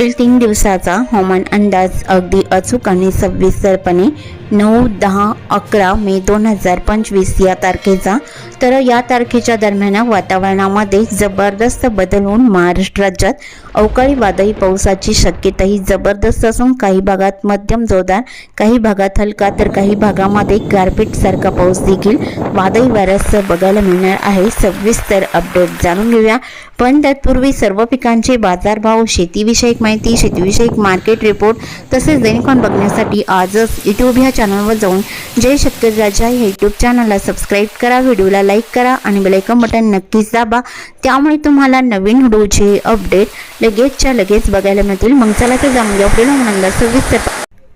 पुढील तीन दिवसाचा हवामान अंदाज अगदी अचूक आणि सविस्तरपणे नऊ दहा अकरा मे दोन हजार पंचवीस या तारखेचा. तर या तारखेच्या दरम्यान वातावरणामध्ये जबरदस्त बदल होऊन महाराष्ट्र राज्यात अवकाळी वादळी पावसाची शक्यताही जबरदस्त असून काही भागात मध्यम जोरदार काही भागात हलका तर काही भागामध्ये गारपीटसारखा पाऊस देखील वादळी वाऱ्यासह बघायला मिळणार आहे. सविस्तर अपडेट जाणून घेऊया. पण तत्पूर्वी सर्व पिकांचे बाजारभाव शेतीविषयक माहिती शेतीविषयक मार्केट रिपोर्ट तसेच दैनिकॉन बघण्यासाठी आजच यूट्यूब ह्या चॅनलवर जाऊन जय शेतकरी राजा या यूट्यूब चॅनलला सबस्क्राईब करा व्हिडिओला लाईक करा आणि बेलायकन बटन नक्कीच दाबा. त्यामुळे तुम्हाला नवीन व्हिडिओचे अपडेट लगेचच्या लगेच बघायला मिळतील. मग चला तर जाऊन घ्या पुढील सविस्तर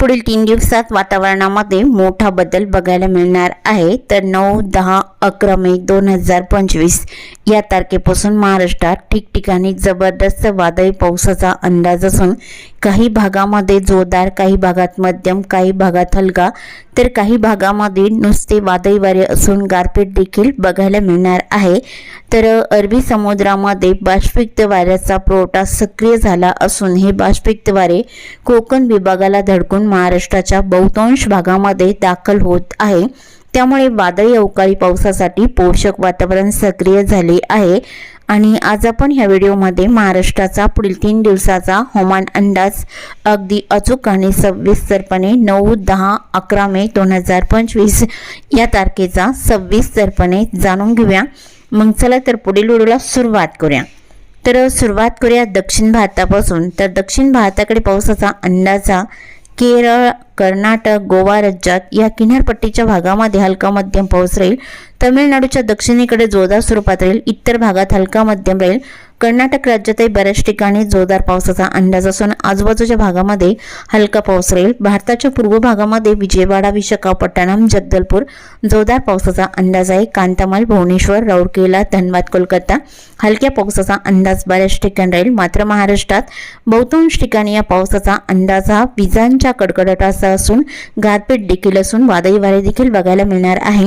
पुढील तीन दिवसात वातावरणामध्ये मोठा बदल बघायला मिळणार आहे. तर नऊ दहा अकरा मे दोन हजार पंचवीस या तारखेपासून महाराष्ट्रात ठिकठिकाणी जबरदस्त वादळी पावसाचा अंदाज असून काही भागामध्ये जोरदार काही भागात मध्यम काही भागात हलका तर काही भागामध्ये नुसते वादळी वारे असून गारपीट देखील बघायला मिळणार आहे. तर अरबी समुद्रामध्ये बाष्पिक्त वाऱ्याचा पुरवठा सक्रिय झाला असून हे बाष्पिक्त वारे कोकण विभागाला धडकून महाराष्ट्राच्या बहुतांश भागामध्ये दाखल होत आहे. त्यामुळे वादळी अवकाळी पावसासाठी पोषक वातावरण सक्रिय झाले आहे. आणि आज आपण ह्या व्हिडिओमध्ये महाराष्ट्राचा पुढील तीन दिवसाचा हवामान अंदाज अगदी अचूक आणि सविस्तरपणे नऊ दहा अकरा मे दोन हजार पंचवीस या तारखेचा सविस्तरपणे जाणून घेऊया. मग चला तर पुढील व्हिडिओला सुरुवात करूया. तर सुरुवात करूया दक्षिण भारतापासून. तर दक्षिण भारताकडे पावसाचा अंदाजा केरळ कर्नाटक गोवा राज्यात या किनारपट्टीच्या भागामध्ये हलका मध्यम पाऊस राहील. तमिळनाडूच्या दक्षिणेकडे जोरदार स्वरूपात राहील. इतर भागात हलका मध्यम राहील. कर्नाटक राज्यातही बऱ्याच ठिकाणी जोरदार पावसाचा अंदाज असून आजूबाजूच्या भागामध्ये हलका पाऊस राहील. भारताच्या पूर्व भागामध्ये विजयवाडा विशाखापट्टणम जगदलपूर जोरदार पावसाचा अंदाज आहे. कांतामाल भुवनेश्वर राऊरकेला धनबाद कोलकाता हलक्या पावसाचा अंदाज बऱ्याच ठिकाणी राहील. मात्र महाराष्ट्रात बहुतांश ठिकाणी या पावसाचा अंदाज हा विजांच्या कडकडाटाचा असून गारपीट देखील असून वादळी वारे देखील बघायला मिळणार आहे.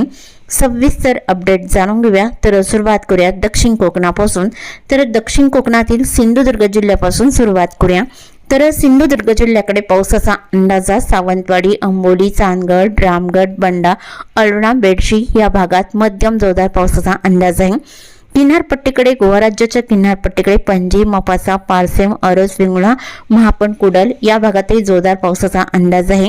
सविस्तर अपडेट जाणून घेऊया. तर सुरुवात करूया दक्षिण कोकणापासून. तर दक्षिण कोकणातील सिंधुदुर्ग जिल्ह्यापासून सुरुवात करूया. तर सिंधुदुर्ग जिल्ह्याकडे पावसाचा अंदाजा सावंतवाडी अंबोली चांदगड रामगड बंडा अळणा बेडशी या भागात मध्यम जोरदार पावसाचा अंदाज आहे. किनारपट्टीकडे गोवा राज्याच्या किनारपट्टीकडे पणजी मपासा पारसेम अरस विंगुळा महापण कुडल या भागातही जोरदार पावसाचा अंदाज आहे.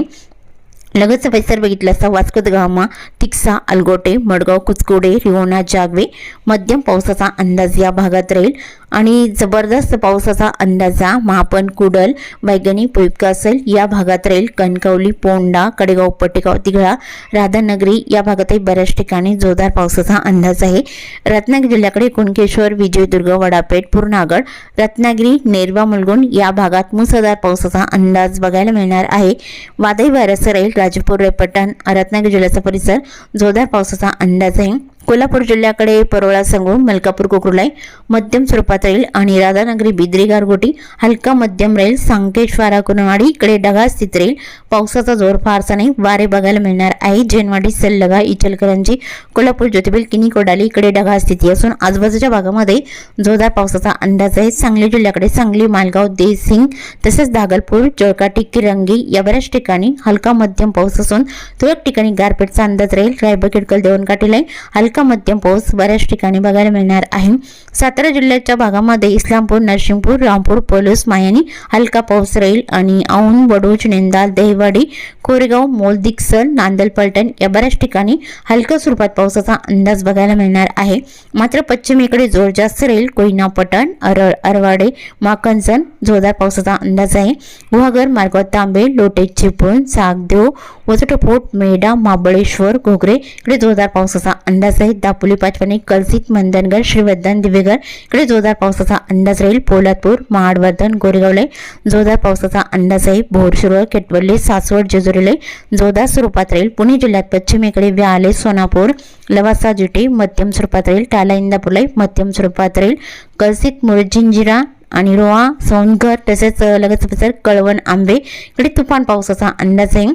लगतचा परिसर बघितला असता वास्को गामा तिक्सा अलगोटे मडगाव कुचकोडे रिवोना जागवे मध्यम पावसाचा अंदाज या भागात राहील. आणि जबरदस्त पावसाचा अंदाजा महापण कुडल वैगणी पुईपकासल या भागात राहील. कणकवली पोंडा कडेगाव पटेगाव तिघळा राधानगरी या भागातही बऱ्याच ठिकाणी जोरदार पावसाचा अंदाज आहे. रत्नागिरी जिल्ह्याकडे कुणकेश्वर विजयदुर्ग वडापेठ पूर्णागड रत्नागिरी नेरवा मुलगुण या भागात मुसळधार पावसाचा अंदाज बघायला मिळणार आहे. वादळी वाऱ्यासह राहील राजपूर रेपटण रत्नागिरी जिल्ह्याचा परिसर जोरदार पावसाचा अंदाज आहे कोल्हापूर जिल्ह्याकडे परोळा संगम मलकापूर कोकरुलाई मध्यम स्वरूपात राहील आणि राधानगरी बिद्री गारगोटी हलका मध्यम राहील सांकेश्वारा कुनवाडी इकडे ढगाळ स्थित राहील पावसाचा जोर फारसा नाही. वारे बघायला मिळणार आहे. जेनवाडी सल्लगा इचलकरंजी कोल्हापूर ज्योतिबेल किनी कोडाली इकडे ढगाळ स्थिती असून आजूबाजूच्या भागामध्ये जोरदार पावसाचा अंदाज आहे. सांगली जिल्ह्याकडे सांगली मालगाव देसिंग तसेच दागलपूर जळकाटी किरंगी या बऱ्याच ठिकाणी हलका मध्यम पाऊस असून तुरळक ठिकाणी गारपेटचा अंदाज राहील. रायबा किडकल देवणकाठीला हलका मध्यम पाऊस बऱ्याच ठिकाणी बघायला मिळणार आहे. सातारा जिल्ह्याच्या भागामध्ये इस्लामपूर नरसिंहपूर रामपूर पोलूस मायानी हलका पाऊस राहील आणि औंध वडोज नेंदाल देहवाडी कोरेगाव मोलदिक्सर नांदल पलटण या बऱ्याच ठिकाणी हलक्या स्वरूपात पावसाचा अंदाज बघायला मिळणार आहे. मात्र पश्चिमेकडे जोर जास्त राहील कोयना पटण अरळ अरवाडे माकंजन जोरदार पावसाचा अंदाज आहे. गुहागर मार्गाव तांबे लोटे चिपळूण सागदेव वजटपोट मेढा महाबळेश्वर घोगरे इकडे जोरदार पावसाचा अंदाज आहे. दापोली पाचवणी कलसित मंदनगड श्रीवर्धन दिवेगड इकडे जोरदार पावसाचा अंदाज राहील. पोलादपूर महाडवर्धन गोरेगावले जोरदार पावसाचा अंदाज आहे. भोरशिरोळ केटवल्ली सासवड जेजुरीले जोरदार स्वरूपात राहील. पुणे जिल्ह्यात पश्चिमेकडे व्याले सोनापूर लवासा जुटी मध्यम स्वरूपात राहील. टाला इंदापूरला मध्यम स्वरूपात राहील. कलसित मुरजिंजिरा आणि रोहा सोनघर तसेच लगत कळवण आंबे. इकडे तुफान पावसाचा अंदाज आहे.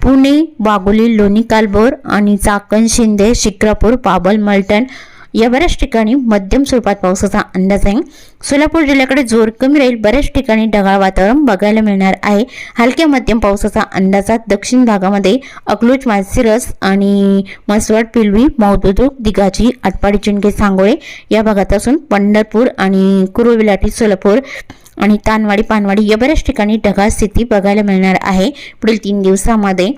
पुणे वाघोली लोणी कालबोर आणि चाकण शिंदे शिक्रापूर पाबल मलटण या बऱ्याच ठिकाणी मध्यम स्वरूपात पावसाचा अंदाज आहे. सोलापूर जिल्ह्याकडे जोर कमी राहील. बऱ्याच ठिकाणी ढगाळ वातावरण बघायला मिळणार आहे. हलक्या मध्यम पावसाचा अंदाजात दक्षिण भागामध्ये अकलूज मासिरस आणि मसवड पिलवी मौदुदुक दिगाची आटपाडी चिंके सांगोळे या भागात असून पंढरपूर आणि कुरुविलाटी सोलापूर आणि तानवाडी पानवाडी या बऱ्याच ठिकाणी ढगाळ स्थिती बघायला मिळणार आहे. पुढील तीन दिवसामध्ये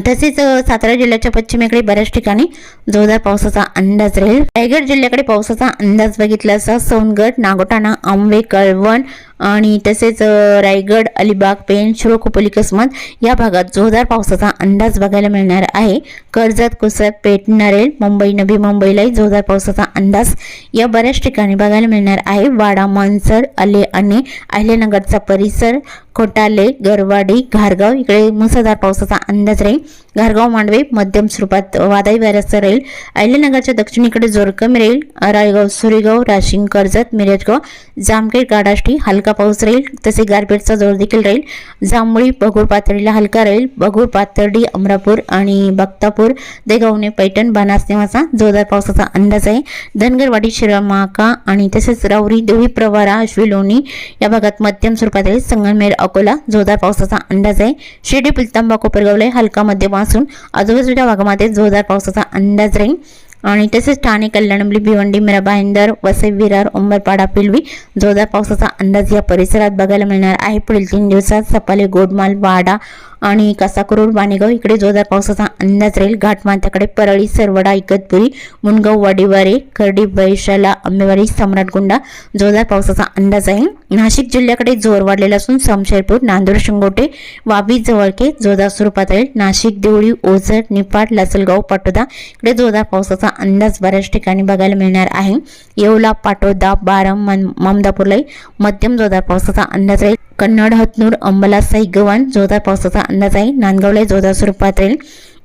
तसेच सातारा जिल्ह्याच्या पश्चिमेकडे बऱ्याच ठिकाणी जोरदार पावसाचा अंदाज राहील. रायगड जिल्ह्याकडे पावसाचा अंदाज बघितला असता सोनगड नागोटाणा आंबे कळवण आणि तसेच रायगड अलिबाग पेण शिरोकोपली कसमत या भागात जोरदार पावसाचा अंदाज बघायला मिळणार आहे. कर्जत कुसत पेठ नरेल मुंबई नवी मुंबईलाही जोरदार पावसाचा अंदाज या बऱ्याच ठिकाणी बघायला मिळणार आहे. वाडा मनसर आले आणि अहिल्यानगरचा परिसर खोटाले गरवाडी घारगाव इकडे मुसळधार पावसाचा अंदाज राहील. घारगाव मांडवे मध्यम स्वरूपात वादळी वाऱ्याचा राहील. अहिल्यानगरच्या दक्षिणेकडे जोर कमी राहील. रायगाव सुरेगाव राशिंग कर्जत मिरजगाव जामखेड गाडाष्टी हलका पाऊस राहील. तसे गारपीटचा जोर देखील राहील. जांभळी बघूर पातळीला हलका राहील. बघूर पातर्डी अमरापूर आणि बक्तापूर देगावणे पैठण बानास जोरदार पावसाचा अंदाज आहे. धनगरवाडी शिरामाका आणि तसेच राऊरी देवी प्रवारा अश्वी लोणी या भागात मध्यम स्वरूपात राहील. संगमनेर अकोला जोरदार पावसाचा अंदाज आहे. शिर्डी पुलतांबा कोपरगावला हलका मध्यम असून आजूबाजूच्या भागामध्ये जोरदार पावसाचा अंदाज राहील. आणि तसेच ठाणे कल्याणमली भिवंडी मिरा भाईंदर वसई विरार उंबरपाडा पिलवी जोरदार पावसाचा अंदाज या परिसरात बघायला मिळणार आहे. पुढील तीन दिवसात सपाले गोडमाल वाडा आणि कासाकरोड वाणेगाव इकडे जोरदार पावसाचा अंदाज राहील. घाटमाथ्याकडे परळी सरवडा इगतपुरी मुनगाव वाडीवारे खर्डी वैशाला आंबेवाडी सम्राटगुंडा जोरदार पावसाचा अंदाज आहे. नाशिक जिल्ह्याकडे जोर वाढलेला असून समशेरपूर नांदूर शिंगोटे वाबी जवळके जोरदार स्वरूपात राहील. नाशिक देवळी ओझर निपाट लासलगाव पाटोदा इकडे जोरदार पावसाचा अंदाज बऱ्याच ठिकाणी बघायला मिळणार आहे. येवला पाटोदा बारम ममदापूरलाही मध्यम जोरदार पावसाचा अंदाज राहील. कन्नड हतनूर अंबला साई गव्हाण जोरदार पावसाचा अंदाज आहे. नांदगावला जोरदार स्वरूपात राहील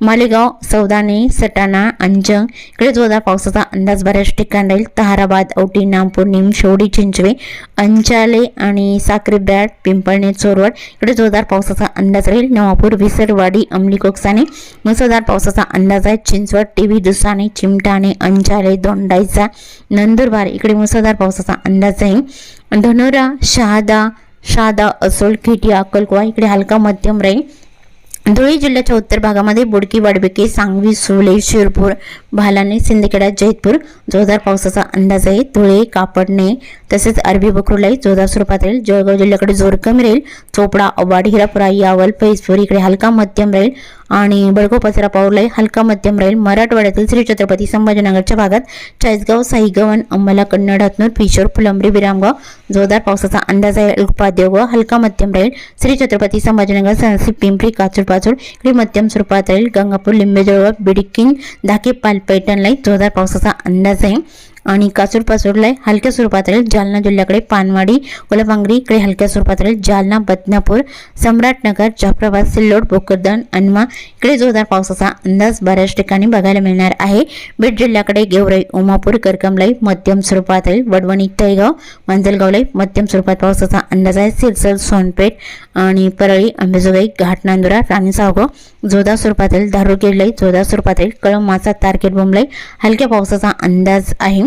मालेगाव सौदाने सटाणा अंजंग इकडे जोरदार पावसाचा अंदाज बऱ्याच ठिकाणी राहील. ताराबाद औटी नामपूर निम शेवडी चिंचवे अंचाले आणि साक्री बॅट पिंपळणे चोरवड इकडे जोरदार पावसाचा अंदाज राहील. नवापूर विसरवाडी अमली कोकसाने मुसळधार पावसाचा अंदाज आहे. चिंचवड टीव्ही दुसाने चिमटाणे अंचाले दोंडाईचा नंदुरबार इकडे मुसळधार पावसाचा अंदाज आहे. धनोरा शहादा शादा असोल खेटिया अक्कलकोवा इकडे हलका मध्यम राहील धुळे जिल्ह्याच्या उत्तर भागामध्ये बुडकी वाडबेके सांगवी सुले शिरपूर भालाने सिंदखेडा जैतपूर जोरदार पावसाचा अंदाज आहे. धुळे कापडणे तसेच अरबी बकरूलाही जोरदार स्वरूपात राहील. जळगाव जिल्ह्याकडे जोर कमी राहील. चोपडा अवाड हिरापुरा यावल फैजपूर इकडे हलका मध्यम राहील. आणि बडगो पचरा पाऊरलाही हलका मध्यम राहील. मराठवाड्यातील श्री छत्रपती संभाजीनगरच्या भागात चाळीसगाव साईगवन अंमला कन्नड हतनूर पिशोर फुलंबरी विरामगाव जोरदार पावसाचा अंदाज आहे. उपादेवगाव हलका मध्यम राहील. श्री छत्रपती संभाजीनगर सनसी पिंपरी काचूर पाचूर इकडे मध्यम स्वरूपात राहील. गंगापूर लिंबेजवळ बिडकिंग धाके पाल पैठणलाही जोरदार पावसाचा अंदाज आहे. आणि कासूर पासूरला हलक्या स्वरूपात राहील जालना जिल्ह्याकडे पानवाडी कोलपांगरी इकडे हलक्या स्वरूपात राहील जालना बदनापूर सम्राटनगर जाफराबाद सिल्लोड भोकरदन अनमा इकडे जोरदार पावसाचा अंदाज बऱ्याच ठिकाणी बघायला मिळणार आहे. बीड जिल्ह्याकडे गेवराई उमापूर करकमलाई मध्यम स्वरूपात राहील वडवणी तळेगाव मंजलगावलाई मध्यम स्वरूपात पावसाचा अंदाज आहे. सिरसर सोनपेठ आणि परळी अंबेजोगाई घाटनांदुरा राणी सावगाव जोरदार स्वरूपात राहील धारुरगिरलाई जोरदार स्वरूपात राहील कळम मासा बोंबलाई हलक्या पावसाचा अंदाज आहे.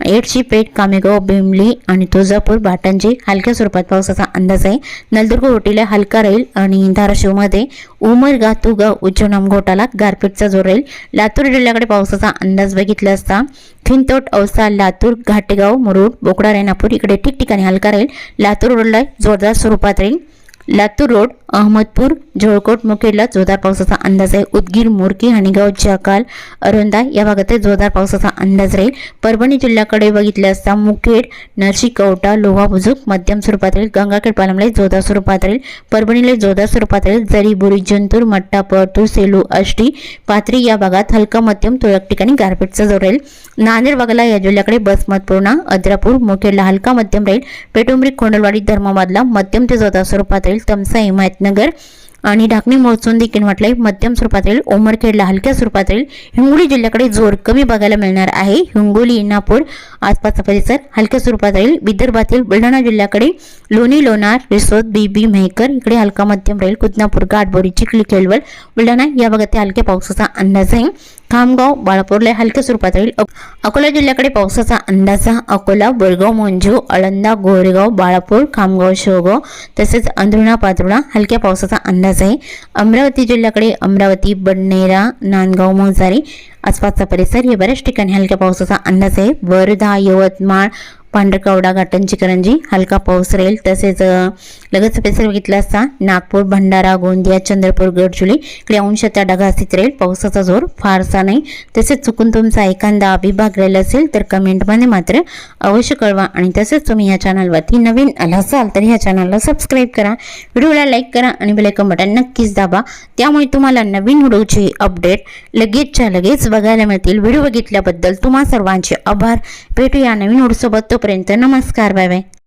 एडशी पेठ कामेगाव बेमली आणि तुळजापूर भाटांची हलक्या स्वरूपात पावसाचा अंदाज आहे. नलदुर्ग ओटीला हलका राहील आणि धाराशिवमध्ये उमरगा तुगाव उच्चनाम घोटाला गारपीटचा जोर राहील. लातूर जिल्ह्याकडे पावसाचा अंदाज बघितला असता खिंतोट औसा लातूर घाटेगाव मुरुड बोकडा रेणापूर इकडे ठिकठिकाणी हलका राहील. लातूर रोडला जोरदार स्वरूपात राहील. लातूर रोड अहमदपूर जोळकोट मुखेडला जोरदार पावसाचा अंदाज आहे. उदगीर मोरकी हणीगाव जकाल अरुंदा या भागात जोरदार पावसाचा अंदाज राहील. परभणी जिल्ह्याकडे बघितले असता मुखेड नरशी कवटा लोहा बुजुक मध्यम स्वरूपात राहील. गंगाखेड पालमला जोरदार स्वरूपात राहील. परभणीला जोरदार स्वरूपात राहील. जरी बुरी जंतूर मट्टा परतूर सेलू आष्टी पाथरी या भागात हलका मध्यम तुरळक ठिकाणी गारपीटचा जोर राहील. नांदेड भागाला या जिल्ह्याकडे बसमतपूर्णा अद्रापूर मुखेडला हलका मध्यम राहील. पेटुंबरी खोंडलवाडी धर्माबादला मध्यम ते जोरदार स्वरूपात राहील. तमसा हिमायतनगर आणि ढाकणी मोजून देखील मध्यम स्वरूपात राहील उमरखेडला हलक्या स्वरूपात राहील हिंगोली जिल्ह्याकडे जोर कमी बघायला मिळणार आहे. हिंगोली नापूर आसपासचा परिसर हलक्या स्वरूपात राहील विदर्भातील बुलढाणा जिल्ह्याकडे लोणी लोणार रिसोद बीबी मेहकर इकडे हलका मध्यम राहील कुदनापूर गाठबोरी चिखली खेळवल बुलढाणा या भागात हलक्या पावसाचा अंदाज आहे. खामगाव बाळापूरला हलक्या स्वरूपात राहील अकोला जिल्ह्याकडे पावसाचा अंदाज अकोला बोरगाव मंजू आळंदा गोरेगाव बाळापूर खामगाव शेवगाव तसेच अंधुणा पातुर्णा हलक्या पावसाचा अंदाज आहे. अमरावती जिल्ह्याकडे अमरावती बडनेरा नांदगाव मोजारी आसपासचा परिसर हे बऱ्याच ठिकाणी हलक्या पावसाचा अंदाज आहे. वर्धा यवतमाळ पांढरकवडा घाटन चिकरंजी हलका पाऊस राहील तसेच लगेच लगतचा परिसर बघितला असता नागपूर भंडारा गोंदिया चंद्रपूर गडचुली इकडे अंशतः ढगाळ राहील पावसाचा जोर फारसा नाही. तसेच चुकून तुमचा एखादा विभाग राहिला असेल तर कमेंटमध्ये मात्र अवश्य कळवा आणि तसेच तुम्ही या चॅनलवरती नवीन आला असाल तर ह्या चॅनलला सबस्क्राईब करा. व्हिडिओला लाईक करा आणि बेलायकन बटन नक्कीच दाबा. त्यामुळे तुम्हाला नवीन व्हिडिओची अपडेट लगेचच्या लगेच बघायला मिळतील. व्हिडिओ बघितल्याबद्दल तुम्हा सर्वांचे आभार. भेटू या नवीन व्हिडिओसोबत. तोपर्यंत नमस्कार बाय बाय